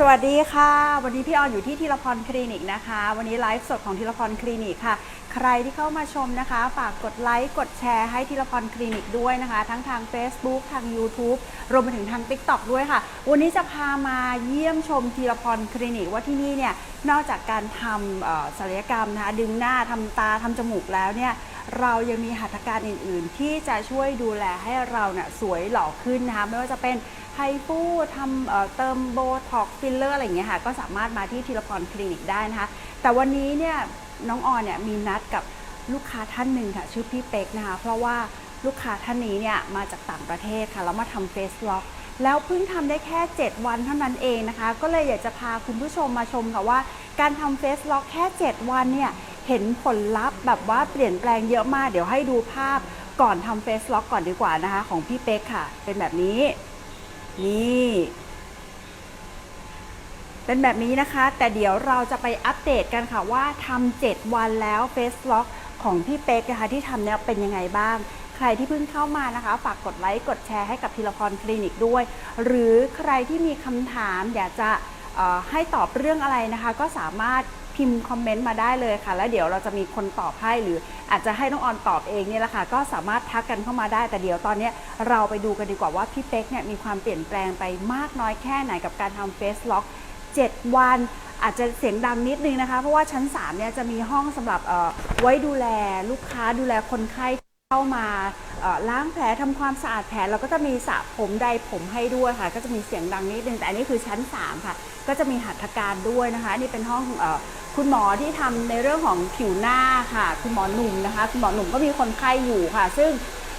สวัสดีค่ะ วันนี้พี่ออนอยู่ที่ธีรพรคลินิกนะคะ วันนี้ไลฟ์สดของธีรพรคลินิกค่ะ ใครที่เข้ามาชมนะคะ ฝากกดไลค์กดแชร์ให้ธีรพรคลินิกด้วยนะคะ ทั้งทาง Facebook ทาง YouTube รวมไปถึงทาง TikTok ด้วยค่ะ วันนี้จะพามาเยี่ยมชมธีรพรคลินิกว่าที่นี่เนี่ยนอกจากการทำศัลยกรรมนะคะดึงหน้าทำตาทำจมูกแล้วเนี่ย เรายังมีหัตถการอื่น ๆ ที่จะช่วยดูแลให้เราเนี่ยสวยหล่อขึ้นนะคะไม่ว่าจะเป็นไฮฟูทำเติมโบท็อกฟิลเลอร์อะไรอย่างเงี้ยค่ะก็สามารถมาที่ธีรพรคลินิกได้นะคะแต่วันนี้เนี่ยน้องออนเนี่ยมีนัดกับลูกค้าท่านหนึ่งค่ะชื่อพี่เป๊กนะคะเพราะว่าลูกค้าท่านนี้เนี่ยมาจากต่างประเทศค่ะแล้วมาทำเฟสล็อกแล้วเพิ่งทำได้แค่ 7 วันเท่านั้นเองนะคะ ก็เลยอยากจะพาคุณผู้ชมมาชมค่ะว่า การทำเฟสล็อกแค่ 7 วันเนี่ย เห็นผลลัพธ์แบบว่าเปลี่ยนแปลงเยอะมาก เดี๋ยวให้ดูภาพก่อนทำเฟสล็อกก่อนดีกว่านะคะ ของพี่เป๊กค่ะ เป็นแบบนี้ นี่ เป็นแบบนี้นะคะ แต่เดี๋ยวเราจะไปอัปเดตกันค่ะว่าทำ7วันแล้วเฟสล็อกของพี่เป๊กนะคะที่ทำเนี่ยเป็นยังไงบ้างใครที่เพิ่งเข้ามานะคะ ฝากกดไลค์กดแชร์ให้กับธีรพรคลินิกด้วย หรือใครที่มีคำถามอยากจะให้ตอบเรื่องอะไรนะคะ ก็สามารถ พิมพ์คอมเมนต์มาได้เลยค่ะ แล้วเดี๋ยวเราจะมีคนตอบให้หรืออาจจะให้น้องออนตอบเองเนี่ยแหละค่ะ ก็สามารถทักกันเข้ามาได้ แต่เดี๋ยวตอนนี้เราไปดูกันดีกว่าว่าพี่เป๊กเนี่ยมีความเปลี่ยนแปลงไปมากน้อยแค่ไหนกับการทำเฟสล็อก7 วันอาจจะเสียงดังนิดนึงนะคะ เพราะว่าชั้น3เนี่ยจะมีห้องสำหรับไว้ดูแลลูกค้าดูแลคนไข้เข้ามาล้างแผลทำความสะอาดแผลแล้วก็จะมีสระผมใดผมให้ด้วยค่ะ ก็จะมีเสียงดังนิดนึงแต่อันนี้คือชั้น 3 ค่ะ ก็จะมีหัตถการด้วยนะคะนี่เป็นห้องอ คุณหมอที่ทำในเรื่องของผิวหน้าค่ะ คุณหมอหนุ่มนะคะ คุณหมอหนุ่มก็มีคนไข้อยู่ค่ะ ซึ่ง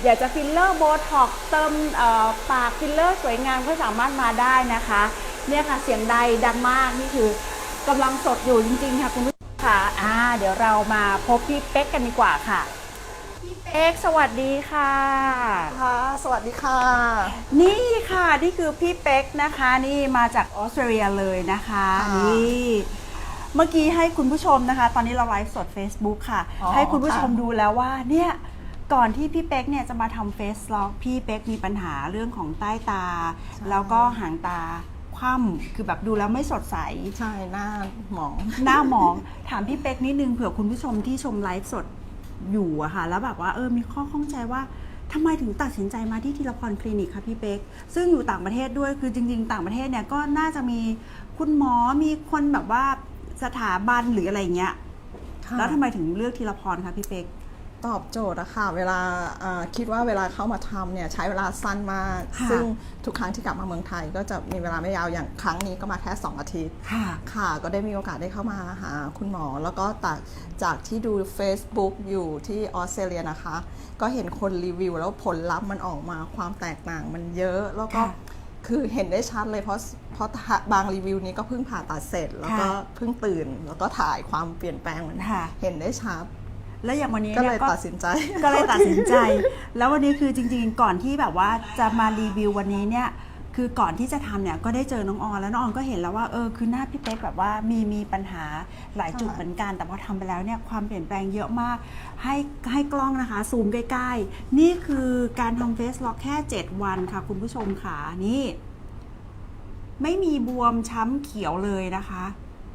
อยากจะฟิลเลอร์โบท็อกซ์เติมเอ่อปากฟิลเลอร์สวยงามก็สามารถมาได้นะคะ เนี่ยค่ะเสียงใดดังมากนี่คือกำลังสดอยู่จริงๆค่ะคุณผู้ชมค่ะอ่าเดี๋ยวเรามาพบพี่เป๊กกันดีกว่าค่ะพี่เป๊กสวัสดีค่ะค่ะสวัสดีค่ะ นี่ค่ะนี่คือพี่เป๊กนะคะ นี่มาจากออสเตรเลียเลยนะคะค่ะนี่ เมื่อกี้ให้คุณผู้ชมนะคะ ตอนนี้เราไลฟ์สด Facebook ค่ะ อ๋อให้คุณผู้ชมค่ะดูแล้วว่าเนี่ยก่อนที่พี่เป๊กเนี่ยจะมาทำเฟสล็อกพี่เป๊กมีปัญหาเรื่องของใต้ตาแล้วก็หางตาคว่ำคือแบบดูแล้วไม่สดใส ใช่หน้าหมอง หน้าหมอง ถามพี่เป๊กนิดนึงเผื่อคุณผู้ชมที่ชมไลฟ์สดอยู่อะค่ะ แล้วแบบว่าเออมีข้อข้องใจว่าทำไมถึงตัดสินใจมาที่ทีละพรคลินิกคะพี่เป๊กซึ่งอยู่ต่างประเทศด้วยคือจริง ๆ ต่างประเทศเนี่ยก็น่าจะมีคุณหมอมีคนแบบว่า สถาบันหรืออะไรเงี้ย ค่ะแล้วทำไมถึงเลือกทีละพรคะพี่เป๊ก ตอบโจทย์อะค่ะ เวลาอ่าคิดว่าเวลาเข้ามาทำเนี่ยใช้เวลาสั้นมาก ค่ะ ซึ่งทุกครั้งที่กลับมาเมืองไทย ก็จะมีเวลาไม่ยาวอย่างครั้งนี้ก็มาแค่ 2 อาทิตย์ ค่ะ ค่ะ ก็ได้มีโอกาสได้เข้ามาหาคุณหมอ แล้วก็จากจากที่ดู Facebook อยู่ที่ออสเตรเลียนะคะ ก็เห็นคนรีวิวแล้วผลลัพธ์มันออกมาความแตกต่างมันเยอะ แล้วก็ค่ะ คือเห็นได้ชัดเลยเพราะเพราะบางรีวิวนี้ก็เพิ่งผ่าตัดเสร็จ แล้วก็ค่ะเพิ่งตื่น แล้วก็ถ่ายความเปลี่ยนแปลงมันค่ะเห็นได้ชัดแล้วอย่างวันนี้ก็เนี่เลยยก็ตัดสินใจก็เลยตัดสินใจ แล้ววันนี้คือจริง ๆ ก่อนที่แบบว่าจะมารีวิววันนี้เนี่ย คือก่อนที่จะทำเนี่ยก็ได้เจอน้องออนแล้วน้องออนก็เห็นแล้วว่าเออคือหน้าพี่เป๊กแบบว่ามีมีปัญหาหลายจุดเหมือนกัน แต่พอทำไปแล้วเนี่ยความเปลี่ยนแปลงเยอะมาก ให้ให้กล้องนะคะ ซูมใกล้ๆ นี่คือการทำเฟสล็อกแค่ 7 วันค่ะ คุณผู้ชมค่ะนี่ ไม่มีบวมช้ำเขียวเลยนะคะ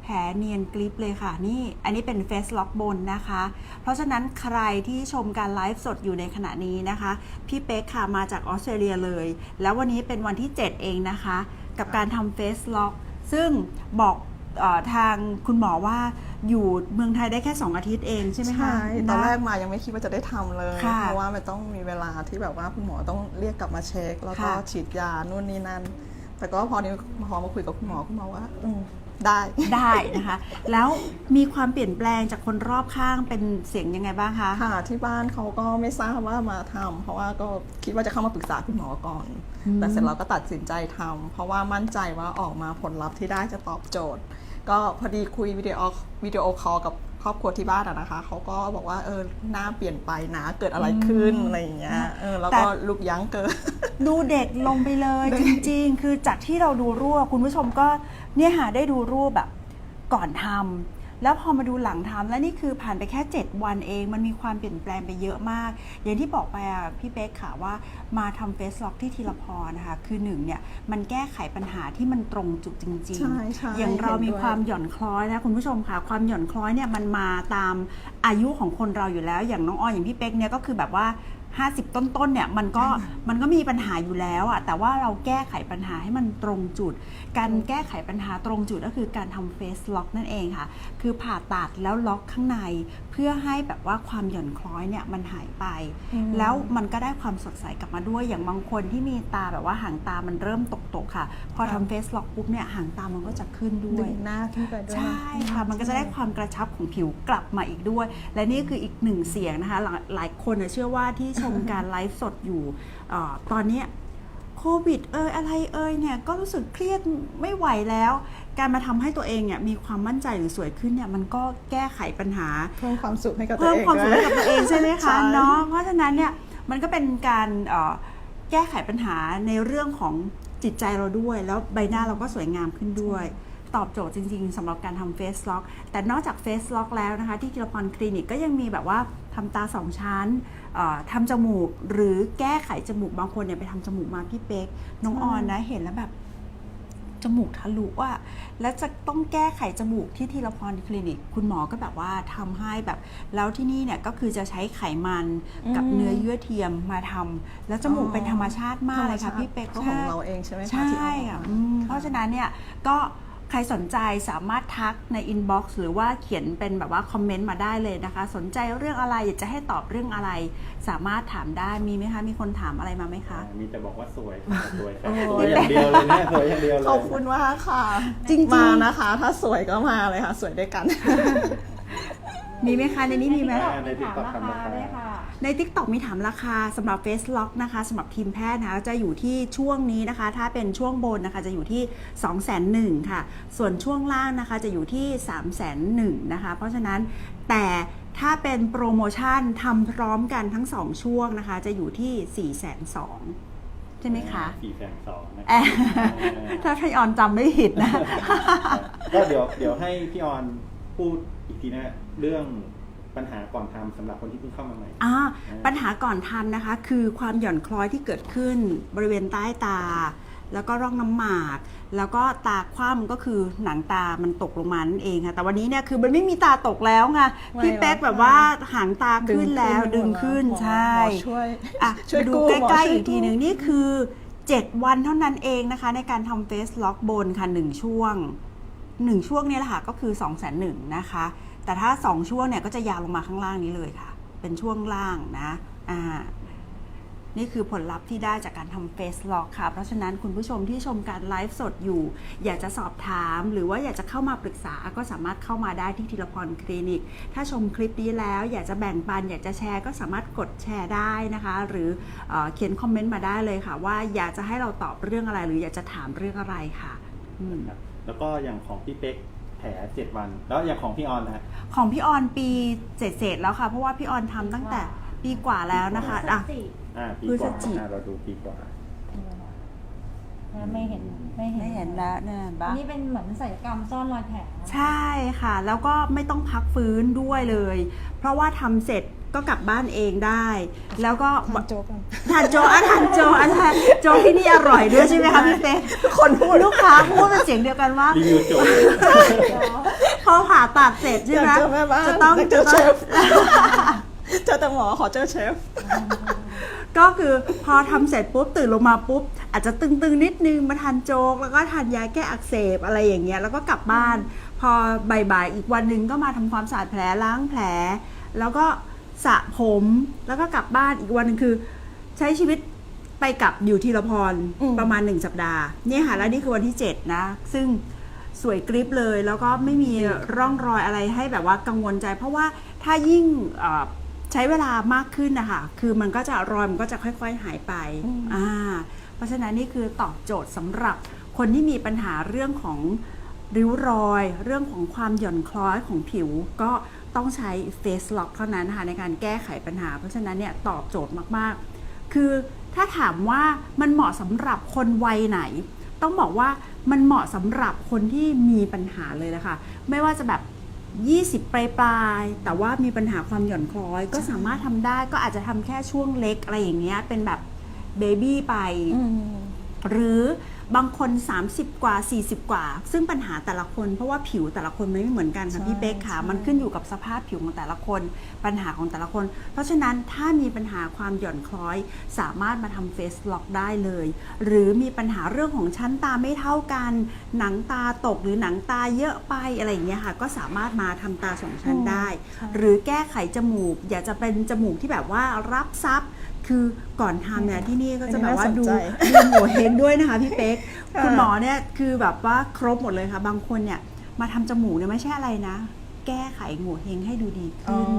แผลเนียนกริปเลยค่ะนี่อันนี้เป็นเฟสล็อกบนนะคะ เพราะฉะนั้นใครที่ชมการไลฟ์สดอยู่ในขณะนี้นะคะ พี่เป๊กค่ะมาจากออสเตรเลียเลย แล้ววันนี้เป็นวันที่ 7 เองนะคะ กับการทำเฟสล็อกซึ่งบอกเออทางคุณหมอว่าอยู่เมืองไทยได้แค่ 2 อาทิตย์เองใช่ไหมคะ ใช่ ตอนแรกะมายังไม่คิดว่าจะได้ทำเลยค่ะเพราะว่ามันต้องมีเวลาที่แบบว่าคุณหมอต้องเรียกกลับมาเช็ค แล้วก็ค่ะฉีดยานู่นนี่นั่น แต่ก็พอนี้พอมาคุยกับคุณหมอคุณหมอว่าอืม ได้ได้นะคะ แล้วมีความเปลี่ยนแปลงจากคนรอบข้างเป็นเสียงยังไงบ้างคะค่ะที่บ้านเขาก็ไม่ทราบว่ามาทำเพราะว่าก็คิดว่าจะเข้ามาปรึกษาคุณหมอก่อนอืมแต่เสร็จแล้วก็ตัดสินใจทำเพราะว่ามั่นใจว่าออกมาผลลัพธ์ที่ได้จะตอบโจทย์ ก็พอดีคุยวิดีโอวิดีโอคอลกับ ครอบครัวที่บ้านอะนะคะเขาก็บอกว่าเออหน้าเปลี่ยนไปนะเกิดอะไรขึ้นอะไรอย่างเงี้ยเออแล้วก็ลุกยั้งเกินดูเด็กลงไปเลยได้จริง ๆ คือจากที่เราดูรูปคุณผู้ชมก็เนี่ยหาได้ดูรูปแบบก่อนทำ แล้วพอมาดูหลังทำแล้วนี่คือผ่านไปแค่ 7 วันเอง มันมีความเปลี่ยนแปลงไปเยอะมาก อย่างที่บอกไปอะพี่เป๊กค่ะว่ามาทำเฟสล็อกที่ทีละพรนะคะคือหนึ่งเนี่ยมันแก้ไขปัญหาที่มันตรงจุดจริงใช่ใช่อย่างเรามีเห็นด้วยความหย่อนคล้อยนะคุณผู้ชมค่ะ ความหย่อนคล้อยเนี่ยมันมาตามอายุของคนเราอยู่แล้ว อย่างน้องออยอย่างพี่เป๊กเนี่ยก็คือแบบว่า 50 ต้นๆเนี่ยมันก็มันก็มีปัญหาอยู่แล้วอะแต่ว่าเราแก้ไขปัญหาให้มันตรงจุด การแก้ไขปัญหาตรงจุดก็คือการทำเฟสล็อกนั่นเองค่ะ คือผ่าตัดแล้วล็อกข้างใน เพื่อให้แบบว่าความหย่อนคล้อยเนี่ยมันหายไปอืมแล้วมันก็ได้ความสดใสกลับมาด้วยอย่างบางคนที่มีตาแบบว่าหางตามันเริ่มตกๆค่ะ พอค่ะทำเฟสล็อกปุ๊บเนี่ยหางตามันก็จะขึ้นด้วดึยงหน้าขึ้นไปด้วยใช่ค่ะมันก็จะได้ความกระชับของผิวกลับมาอีกด้วย และนี่คืออีกหนึ่งเสียงนะคะหลายหลายคนน่ะเชื่อว่าที่ชมการไลฟ์สดอยู่เออตอนเนี้ยโควิดเอยอะไรเอยเนี่ยก็รู้สึกเครียดไม่ไหวแล้ว การมาทำให้ตัวเองเนี่ยมีความมั่นใจหรือสวยขึ้นเนี่ยมันก็แก้ไขปัญหาเพิ่มความสุขให้กับตัวเพิ่มเองความสุขด้ให้กับตัวเองใช่ไหมใช่คะเนาะเพราะฉะนั้นเนี่ยมันก็เป็นการเอ่อแก้ไขปัญหาในเรื่องของจิตใจเราด้วย แล้วใบหน้าเราก็สวยงามขึ้นด้วย ตอบโจทย์จริง ๆสำหรับการทำเฟสล็อกแต่นอกจากเฟสล็อกแล้วนะคะ ที่กิรพรคลินิกก็ยังมีแบบว่าทำตาสองชั้นเอ่อทำจมูกหรือแก้ไขจมูกบางคนเนี่ยไปทำจมูกมาพี่เป๊กน้องออนนะเห็นแล้วแบบจมูกทะลุอะแล้วจะต้องแก้ไขจมูกที่ทีละพรคลินิก คุณหมอก็แบบว่าทำให้แบบ แล้วที่นี่เนี่ยก็คือจะใช้ไขมันกับอืมเนื้อเยื่อเทียมมาทำแล้วจมูกเป็นธรรมชาติมากเลยค่ะพี่เป๊กก็ของเราเองใช่ไหมคะใช่ที่เอาออกค่ะมาอืมเพราะฉะนั้นเนี่ยก็ ใครสนใจสามารถทักในอินบ็อกซ์หรือว่าเขียนเป็นแบบว่าคอมเมนต์มาได้เลยนะคะ สนใจเรื่องอะไรอยากจะให้ตอบเรื่องอะไร สามารถถามได้มีไหมคะ มีคนถามอะไรมาไหมคะ มีแต่บอกว่าสวยค่ะสวยค่ะโอ้สวยอย่างเดียวเลยเนี่ยสวยอย่างเดียวเลยขอบคุณมากค่ะจริงๆมานะคะ ถ้าสวยก็มาเลยค่ะ สวยด้วยกัน มีไหมคะในนี้มีไหมในติ๊กต็อกทำราคาใน Tik t o k มีถามราคาสำหรับ Face Lock นะคะสำหรับทีมแพทย์นะคะจะอยู่ที่ช่วงนี้นะคะ ถ้าเป็นช่วงบนนะคะจะอยู่ที่ 2 0 0 0 0 0ค่ะ ส่วนช่วงล่างนะคะจะอยู่ที่ 3 0 0 0 0 0นะคะ เพราะฉะนั้นแต่ถ้าเป็นโปรโมชั่นทำพร้อมกันทั้ง 2 ช่วงนะคะ จะอยู่ที่ 4 2 0 0 0ใช่ไหมคะสี่แสนสองนะแอะถ้าพี่ออนจำไม่ผิดนะ ก็เดี๋ยวเดี๋ยวให้พี่ออนพูดอีกทีนะ เรื่อง ปัญหาก่อนทำสำหรับคนที่เพิ่งเข้ามาใหม่อ่าปัญหาก่อนทำนะคะ คือความหย่อนคล้อยที่เกิดขึ้นบริเวณใต้ตา แล้วก็ร่องน้ำหมาก แล้วก็ตาคว่ำก็คือหนังตามันตกลงมานั่นเองค่ะ แต่วันนี้เนี่ยคือมันไม่มีตาตกแล้วไงไม่พี่เป๊กแล้วแบบว่าหางตาขึ้นแล้วดึดึงงขึ้ขึ้นนหมอใช่หมอช่วยอะช่วยดูกู้ใกหมอล้ช่วยๆอีกทีหนึ่งกู้นี่คือ 7 วันเท่านั้นเองนะคะ ในการทำเฟสล็อกบนค่ะ1ช่วง1ช่วงเนี้แหละค่ะก็คือ2 0 0 0 0 0นะคะ แต่ถ้า 2 ช่วงเนี่ยก็จะยาวลงมาข้างล่างนี้เลยค่ะ เป็นช่วงล่างนะอ่านี่คือผลลัพธ์ที่ได้จากการทำเฟสล็อกค่ะ เพราะฉะนั้นคุณผู้ชมที่ชมการไลฟ์สดอยู่ อยากจะสอบถาม หรือว่าอยากจะเข้ามาปรึกษาก็สามารถเข้ามาได้ที่ธีรพรคลินิก ถ้าชมคลิปนี้แล้วอยากจะแบ่งปัน อยากจะแชร์ก็สามารถกดแชร์ได้นะคะ หรือเออเขียนคอมเมนต์มาได้เลยค่ะ ว่าอยากจะให้เราตอบเรื่องอะไร หรืออยากจะถามเรื่องอะไรค่ะ แล้วก็อย่างของพี่เป๊ก แผลเจ็ดวัน แล้วอย่างของพี่ออนนะฮะ ของพี่ออนปีเศษๆแล้วค่ะ เพราะว่าพี่ออนทำตั้งแต่ปีกว่าแล้วนะคะอะอ่าปีพฤกศว่าจิกอ่าเราดูปีกว่าไม่เห็นไม่เห็นไม่เห็นแล้วเนี่ยบ้านี่เป็นเหมือนศัลยกรรมซ่อนรอยแผลใช่ค่ะ แล้วก็ไม่ต้องพักฟื้นด้วยเลย เพราะว่าทำเสร็จ ก็กลับบ้านเองได้ แล้วก็ทานโจ๊กกันทานโจอะทานโจอะทานโจที่นี่อร่อยด้วยใช่ไหมคะพี่เป๊กคนพูดลูกค้าพูดเป็นเสียงเดียวกันว่า รีวิวจบพอผ่าตัดเสร็จใช่อยากไหมเจอแม่บ้านจะต้องอยากเจอเชฟ เจอแต่หมอขอเจอเชฟ ก็คือพอทำเสร็จปุ๊บตื่นลงมาปุ๊บ อาจจะตึงๆนิดนึงมาทานโจ๊กแล้วก็ทานยาแก้อักเสบอะไรอย่างเงี้ยแล้วก็กลับบ้าน พอบ่ายๆอีกวันหนึ่งก็มาทำความสะอาดแผลล้างแผล แล้วก็ สระผมแล้วก็กลับบ้านอีกวันหนึงคือ ใช้ชีวิตไปกับอยู่ทีละพรอืม ประมาณหนึ่งสัปดาห์เนี่ยค่ะแล้วนี่คือวันที่ 7 นะ ซึ่งสวยกริปเลย แล้วก็ไม่มีร่องรอยอะไรให้แบบว่ากังวลใจ เพราะว่าถ้ายิ่งเอ่อใช้เวลามากขึ้นนะคะคือมันก็จะรอยมันก็จะค่อยๆหายไปอืม อ่าเพราะฉะนั้นนี่คือตอบโจทย์สำหรับคนที่มีปัญหาเรื่องของ ริ้วรอยเรื่องของความหย่อนคล้อยของผิว ก็ ต้องใช้เฟสล็อกเท่านั้นนะคะในการแก้ไขปัญหา เพราะฉะนั้นเนี่ยตอบโจทย์มากๆ คือถ้าถามว่ามันเหมาะสำหรับคนวัยไหน ต้องบอกว่ามันเหมาะสำหรับคนที่มีปัญหาเลยนะคะไม่ว่าจะแบบ20ปลายปลายๆแต่ว่ามีปัญหาความหย่อนคล้อย ก็สามารถทำได้ก็อาจจะทำแค่ช่วงเล็กอะไรอย่างเงี้ยเป็นแบบเบบี้ไปอืมหรือ บางคน 30 กว่า 40 กว่า ซึ่งปัญหาแต่ละคนเพราะว่าผิวแต่ละคนมันไม่เหมือนกันค่ะใช่พี่เป๊กค่ะใช่มันขึ้นอยู่กับสภาพผิวของแต่ละคน ปัญหาของแต่ละคน เพราะฉะนั้นถ้ามีปัญหาความหย่อนคล้อย สามารถมาทำเฟสล็อกได้เลย หรือมีปัญหาเรื่องของชั้นตาไม่เท่ากัน หนังตาตกหรือหนังตาเยอะไปอะไรอย่างเงี้ยค่ะก็สามารถมาทำตาสองชั้นได้ หรือแก้ไขจมูก อยากจะเป็นจมูกที่แบบว่ารับซับ คือก่อนทำเนี่ยที่นี่ก็จะแบบว่าดูอันนี้น่าสนใจดูหัวเฮงด้วยนะคะพี่เป๊กค่ะคุณหมอเนี่ยคือแบบว่าครบหมดเลยค่ะ บางคนเนี่ยมาทำจมูกเนี่ยไม่ใช่อะไรนะ แก้ไขหัวเฮงให้ดูดีอ๋อขึ้น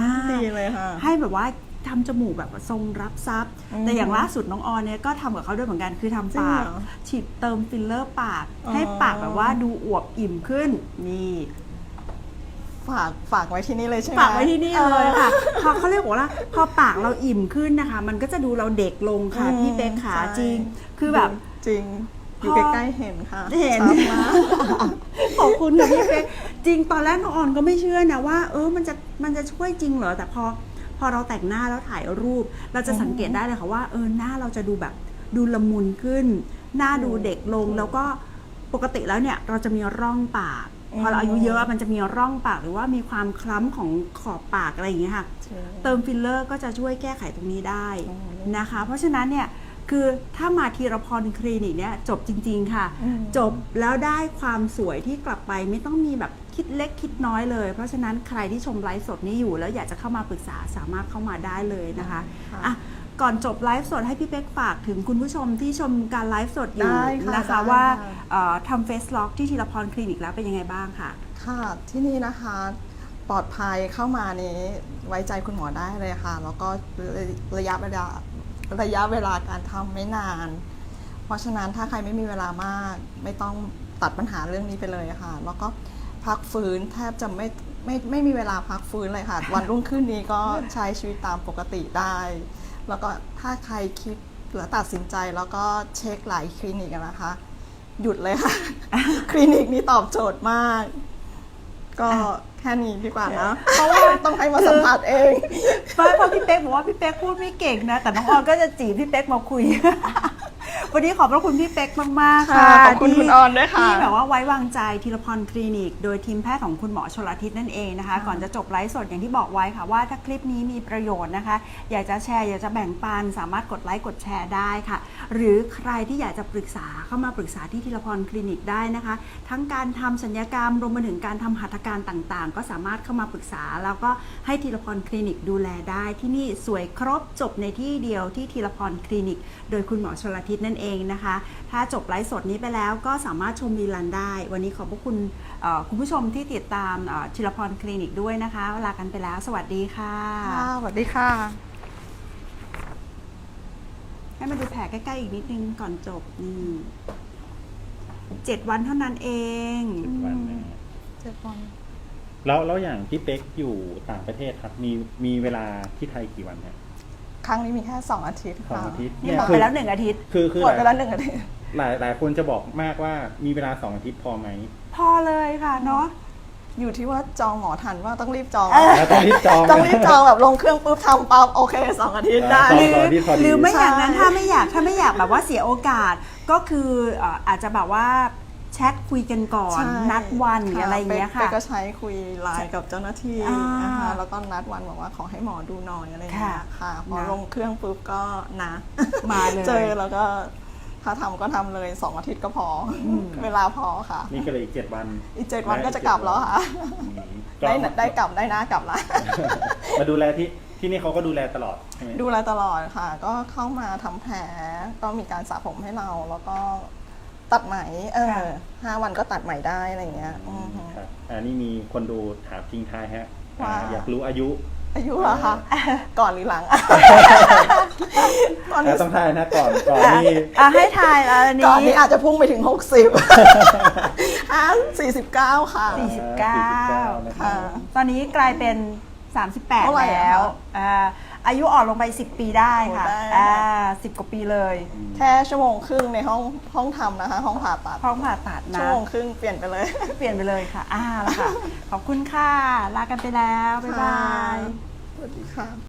อาาดีเลยค่ะให้แบบว่าทำจมูกแบบทรงรับซับอืมแต่อย่างล่าสุดน้องออนเนี่ยก็ทำกับเขาด้วยเหมือนกันคือทำจริงปากเหรอฉีดเติมฟิลเลอร์ปากอ๋อให้ปากแบบว่าดูอวบอิ่มขึ้นนี่ ฝากฝากไว้ที่นี่เลยใช่ไหม ฝากไว้ที่นี่เลยค่ะ พอเขาเรียกว่าพอปากเราอิ่มขึ้นนะคะ มันก็จะดูเราเด็กลงค่ะอืมพี่เป๊กขาใช่ จริง คือแบบ จริง อยู่พอ ใกล้ๆเห็นค่ะเห็น ชัดมาก ขอบคุณค่ะพี่เป๊กจริงตอนแรกน้องออนก็ไม่เชื่อนะว่า เออมันจะมันจะช่วยจริงเหรอแต่พอพอเราแต่งหน้าแล้วถ่ายรูป เราจะสังเกตได้เลยค่ะว่าเออหน้าเราจะดูแบบดูละมุนขึ้น หน้าดูเด็กลงแล้วก็ปกติแล้วเนี่ยเราจะมีร่องปาก พอเราอายุเยอะมันจะมีร่องปากหรือว่ามีความคล้ำของขอบปากอะไรอย่างเงี้ยค่ะ เติมฟิลเลอร์ก็จะช่วยแก้ไขตรงนี้ได้อืมนะคะ เพราะฉะนั้นเนี่ยคือถ้ามาทีรพรคลินิกเนี่ยจบจริง ๆ ค่ะอืมจบแล้วได้ความสวยที่กลับไปไม่ต้องมีแบบคิดเล็กคิดน้อยเลย เพราะฉะนั้นใครที่ชมไลฟ์สดนี้อยู่ แล้วอยากจะเข้ามาปรึกษาสามารถเข้ามาได้เลยนะคะค่ะอะ ก่อนจบไลฟ์สดให้พี่เป๊กฝากถึงคุณผู้ชมที่ชมการไลฟ์สดอยู่ได้ค่ะนะคะได้ ว่าค่ะเอ่อทำเฟสล็อกที่ทีรพรคลินิกแล้วเป็นยังไงบ้างค่ะ ค่ะที่นี่นะคะปลอดภัยเข้ามานี้ไว้ใจคุณหมอได้เลยค่ะ แล้วก็ระยะเวลาระยะเวลาการทำไม่นาน เพราะฉะนั้นถ้าใครไม่มีเวลามาก ไม่ต้องตัดปัญหาเรื่องนี้ไปเลยค่ะ แล้วก็พักฟื้นแทบจะไม่ไม่ไม่มีเวลาพักฟื้นเลยค่ะ วันรุ่งขึ้นนี้ก็ใช้ชีวิตตามปกติได้ แล้วก็ถ้าใครคิดหรือตัดสินใจแล้วก็เช็คหลายคลินิกอะนะคะ หยุดเลยค่ะ คลินิกนี้ตอบโจทย์มาก ก็แค่นี้ดีกว่านะ เพราะว่าต้องให้มาสัมผัสเองเพราะเพราะพี่เป๊กบอกว่าพี่เป๊กพูดไม่เก่งนะ แต่น้องออนก็จะจีบพี่เป๊กมาคุย วันนี้ขอบพระคุณพี่เป๊กมากๆค่ะค่ะขอบคุณที่คุณออนด้วยค่ะ ที่แบบว่าไว้วางใจทีละพรคลินิก โดยทีมแพทย์ของคุณหมอชลทิศนั่นเองนะคะ ก่อนจะจบไลฟ์สดอย่างที่บอกไว้ค่ะว่าถ้าคลิปนี้มีประโยชน์นะคะ อยากจะแชร์อยากจะแบ่งปันสามารถกดไลค์กดแชร์ได้ค่ะ หรือใครที่อยากจะปรึกษาเข้ามาปรึกษาที่ทีละพรคลินิกได้นะคะ ทั้งการทำสัญญกรรมรวมไปถึงการทำหัตถการต่าง ๆ ก็สามารถเข้ามาปรึกษา แล้วก็ให้ทีละพรคลินิกดูแลได้ที่นี่สวยครบจบในที่เดียวที่ทีละพรคลินิก โดยคุณหมอชลทิศนั่นเองนะคะ ถ้าจบไลฟ์สดนี้ไปแล้วก็สามารถชมรีลันได้ วันนี้ขอบพระคุณเอ่อคุณผู้ชมที่ติดตามเอ่อทีละพรคลินิกด้วยนะคะ เวลากันไปแล้ว สวัสดีค่ะค่ะ สวัสดีค่ะ ให้มาดูแผลใกล้ๆอีกนิดนึงก่อนจบนี่เจ็ดวันเท่านั้นเองสิบวันนะฮะเจ็ดวันแล้วแล้วอย่างพี่เป๊กอยู่ต่างประเทศครับ มีมีเวลาที่ไทยกี่วันฮะ ครั้งนี้มีแค่สองอาทิตย์สองค่ะอาทิตย์นี่เนี่ยหมดคืไปอแล้วหนึ่งอาทิตย์ คือคือหมดไปหแล้ลายวหนึ่งอาทิตย์ หลายหลายคนจะบอกมากว่ามีเวลาสองอาทิตย์พอไหมพอเลยค่ะเนาะ อยู่ที่ว่าจองหมอทันว่าต้องรีบจอง แล้วต้องรีบจอง ต้องรีบจองแบบลงเครื่องปุ๊บทำปั๊บโอเคสองอาทิตย์ได้สหงรืออาทิตย์พอดี หรือไม่อย่างนั้นใช่ถ้าไม่อยากถ้าไม่อยากแบบว่าเสียโอกาสก็คือเอ่ออาจจะแบบว่า แชทคุยกันก่อนใช่นัดวันหรืออะไรอย่างเงี้ยป๊ค่ะกก็ใช้คุยไลน์กับเจ้าหน้าที่อ่านนะคะแล้วก็นัดวันบอกว่าขอให้หมอดูหน่อยอะไรอย่างเงี้ยค่ะค่ะ พอนะ ลงเครื่องปุ๊บก็นะมาเลย เจอแล้วก็ถ้าทำก็ทำเลยสองอาทิตย์ก็พออเวลาพอค่ะ นี่ก็เลยอีกเจ็ดวันอีกเจ็ดวันก็จะกลับแล้วค่ะอืมก็ได้ได้กลับได้นะกลับละ มาดูแลที่ที่นี่เขาก็ดูแลตลอดใช่ไหม ดูแลตลอดค่ะ ก็เข้ามาทำแผลก็มีการสระผมให้เรา แล้วก็ ตัดไหมเออค่ะ ห้าวันก็ตัดไหมได้อะไรอย่างเงี้ยอือฮึครับอันนี้มีคนดูถามทิ้งท้ายฮะอ่าว่า อยากรู้อายุอายุเหรอคะก่อนหรือหลังก่อนแล้วต้องทายนะก่อนก่อนนี่ อะให้ทายแล้วอันนี้ ก่อนนี้อาจจะพุ่งไปถึง 60อะ49 ค่ะ สี่สิบเก้า49นะคค่ะรับตอนนี้กลายเป็น 38 เท่าไหร่อะแล้วคะ อ่า อายุอ่อนลงไป 10 ปีได้ค่ะโอ้ได้ อ่าสิบกว่าปีเลย แค่ชั่วโมงครึ่งในห้องห้องทำนะคะ ห้องผ่าตัดห้องผ่าตัดชั่นะวโมงครึ่งเปลี่ยนไปเลย เปลี่ยนไปเลยค่ะอ่าแล้วค่ะ ขอบคุณค่ะ ลากันไปแล้ว บ๊ายบาย สวัสดีค่ะ